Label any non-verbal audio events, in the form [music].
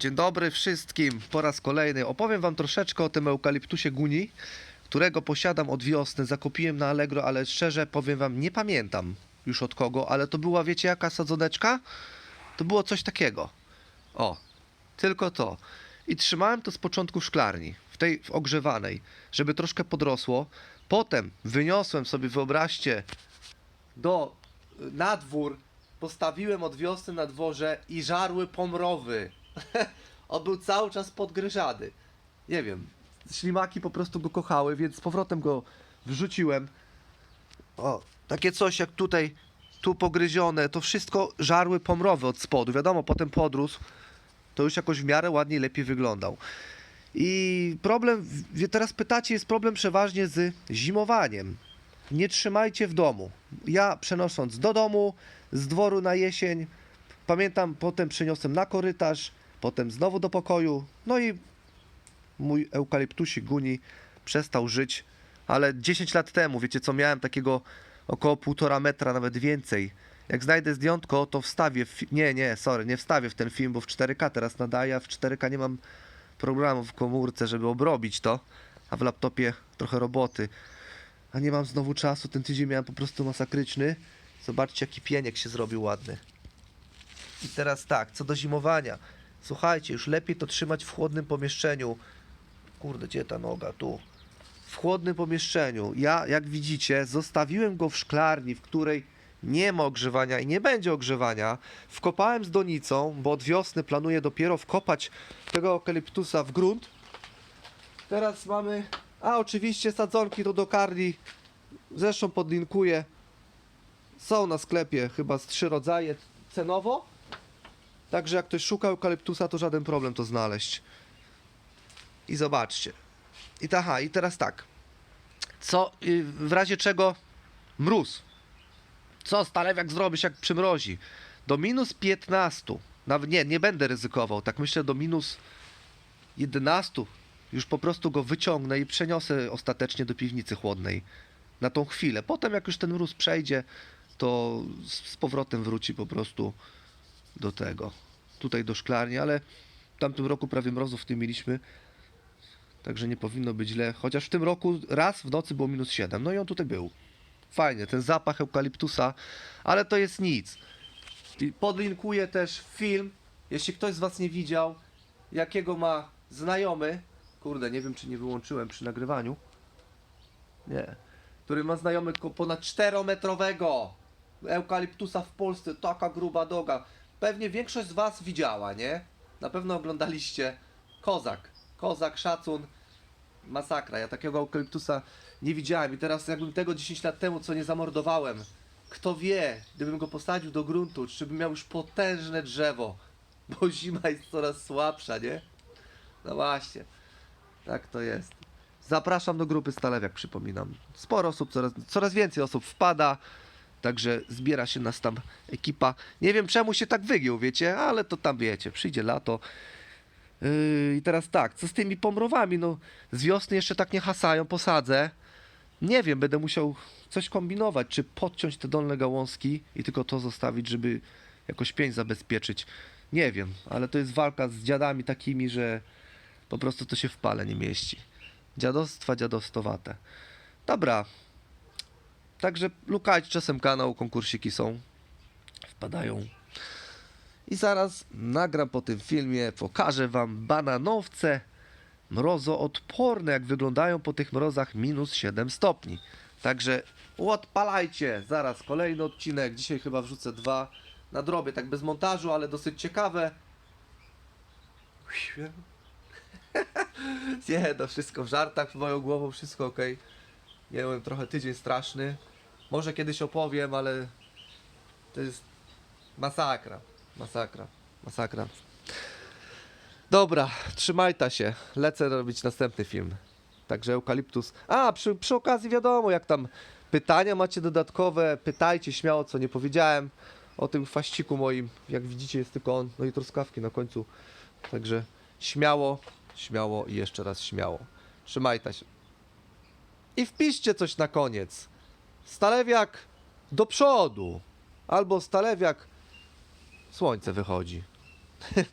Dzień dobry wszystkim. Po raz kolejny opowiem Wam troszeczkę o tym eukaliptusie guni, którego posiadam od wiosny. Zakupiłem na Allegro, ale szczerze powiem Wam, nie pamiętam już od kogo, ale to była, wiecie, jaka sadzoneczka? To było coś takiego. O, tylko to. I trzymałem to z początku w szklarni, w tej w ogrzewanej, żeby troszkę podrosło. Potem wyniosłem sobie, wyobraźcie, do na dwór, postawiłem od wiosny na dworze i żarły pomrowy. [laughs] On był cały czas podgryzany. Nie wiem, ślimaki po prostu go kochały, więc z powrotem go wrzuciłem. O, takie coś jak tutaj, tu pogryzione, to wszystko żarły pomrowy od spodu. Wiadomo, potem podrósł, to już jakoś w miarę ładniej, lepiej wyglądał. I problem, teraz pytacie, jest problem przeważnie z zimowaniem. Nie trzymajcie w domu. Ja przenosząc do domu, z dworu na jesień, pamiętam, potem przeniosłem na korytarz, potem znowu do pokoju, no i mój eukaliptusik guni przestał żyć, ale 10 lat temu, wiecie co, miałem takiego około półtora metra, nawet więcej. Jak znajdę zdjątko, to wstawię, nie, nie, sorry, nie wstawię w ten film, bo w 4K teraz nadaję, a w 4K nie mam programu w komórce, żeby obrobić to, a w laptopie trochę roboty. A nie mam znowu czasu, ten tydzień miałem po prostu masakryczny. Zobaczcie, jaki pieniek się zrobił ładny. I teraz tak, co do zimowania. Słuchajcie, już lepiej to trzymać w chłodnym pomieszczeniu. Kurde, gdzie ta noga? Tu. W chłodnym pomieszczeniu. Ja, jak widzicie, zostawiłem go w szklarni, w której nie ma ogrzewania i nie będzie ogrzewania. Wkopałem z donicą, bo od wiosny planuję dopiero wkopać tego eukaliptusa w grunt. Teraz mamy. A oczywiście sadzonki do karli. Zresztą podlinkuję. Są na sklepie chyba z trzy rodzaje cenowo. Także jak ktoś szuka eukaliptusa, to żaden problem to znaleźć. I zobaczcie. I aha, i teraz tak. Co y, w razie czego mróz. Co stalewiak zrobisz jak przymrozi? Do minus 15. Nawet nie, nie będę ryzykował. Tak myślę do minus 11 już po prostu go wyciągnę i przeniosę ostatecznie do piwnicy chłodnej na tą chwilę. Potem jak już ten mróz przejdzie, to z powrotem wróci po prostu do tego, tutaj do szklarni, ale w tamtym roku prawie mrozów w tym mieliśmy, także nie powinno być źle. Chociaż w tym roku raz w nocy było minus 7, no i on tutaj był. Fajnie, ten zapach eukaliptusa, ale to jest nic. I podlinkuję też film, jeśli ktoś z Was nie widział, jakiego ma znajomy, kurde, nie wiem czy nie wyłączyłem przy nagrywaniu, nie, który ma znajomy ponad 4-metrowego eukaliptusa w Polsce, taka gruba doga. Pewnie większość z Was widziała, nie? Na pewno oglądaliście Kozak, Kozak, szacun, masakra. Ja takiego eukaliptusa nie widziałem i teraz jakbym tego 10 lat temu, co nie zamordowałem, kto wie, gdybym go posadził do gruntu, czy bym miał już potężne drzewo, [laughs] bo zima jest coraz słabsza, nie? No właśnie, tak to jest. Zapraszam do grupy Stalewiak, przypominam. Sporo osób, coraz, coraz więcej osób wpada, także zbiera się nas tam ekipa. Nie wiem czemu się tak wygiął, wiecie, ale to tam wiecie, przyjdzie lato. Yy, I teraz tak, co z tymi pomrowami? No, z wiosny jeszcze tak nie hasają, posadzę. Nie wiem, będę musiał coś kombinować, czy podciąć te dolne gałązki i tylko to zostawić, żeby jakoś pień zabezpieczyć. Nie wiem, ale to jest walka z dziadami takimi, że po prostu to się w pale nie mieści. Dziadostwa dziadostowate. Dobra. Także lukajcie czasem kanał, konkursiki są. Wpadają. I zaraz nagram po tym filmie, pokażę wam bananowce mrozoodporne, jak wyglądają po tych mrozach minus 7 stopni. Także odpalajcie, zaraz kolejny odcinek, dzisiaj chyba wrzucę dwa na drobie, tak bez montażu, ale dosyć ciekawe. [laughs] Nie, to wszystko w żartach, moją głową wszystko ok. Miałem trochę tydzień straszny. Może kiedyś opowiem, ale to jest masakra, masakra, masakra. Dobra, trzymaj ta się. Lecę robić następny film. Także eukaliptus. A, przy, przy okazji wiadomo, jak tam pytania macie dodatkowe, pytajcie śmiało, co nie powiedziałem o tym faściku moim. Jak widzicie, jest tylko on, no i truskawki na końcu. Także śmiało, śmiało i jeszcze raz śmiało. Trzymaj ta się. I wpiszcie coś na koniec. Stalewiak do przodu. Albo stalewiak słońce wychodzi. [laughs]